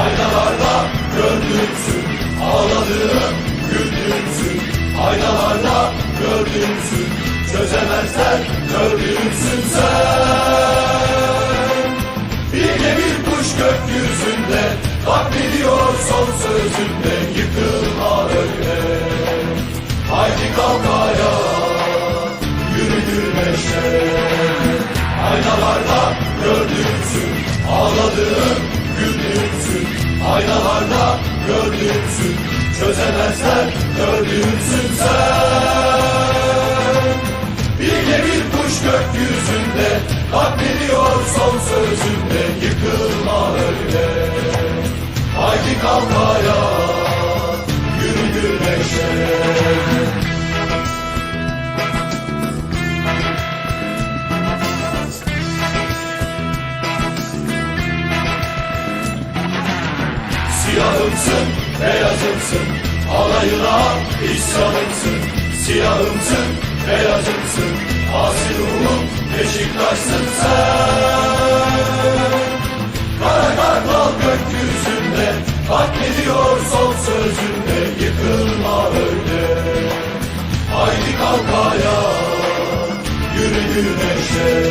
Aynalarda gördüğümsün Ağladığım güldüğümsün Aynalarda gördüğümsün Çözemezler gördüğümsün sen Bir bir kuş gökyüzünde Katlediyor son sözünde Yıkılma öyle Haydi kalk ayağa Yürü güneşe Aynalarda gördüğümsün Ağladığım güldüğümsün Aynalarda gördüğümsün Çözemezler gördüğümsün sen. Bir bir kuş gökyüzünde Katlediyor son sözünde Yıkılma öyle. Haydi kalk ayağa Yürü güneşe. Siyahımsın, beyazımsın, alayına isyanımsın. Siyahımsın, beyazımsın, asi ruhum Beşiktaş'sın sen. Kara kartal gökyüzünde, katlediyor son sözünde, yıkılma öyle. Haydi kalk ayağa, yürü güneşe.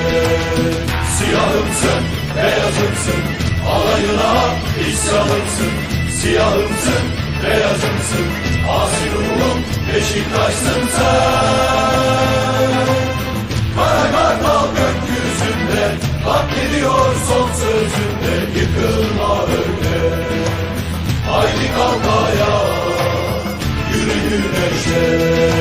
Siyahımsın, beyazımsın, alayına isyanımsın. Siyahımsın, beyazımsın, asil ruhum Beşiktaş'sın sen. Kara kartal gökyüzünde, hak ediyor son sözünde, yıkılma öyle. Haydi kalk ayağa, yürü güneşe.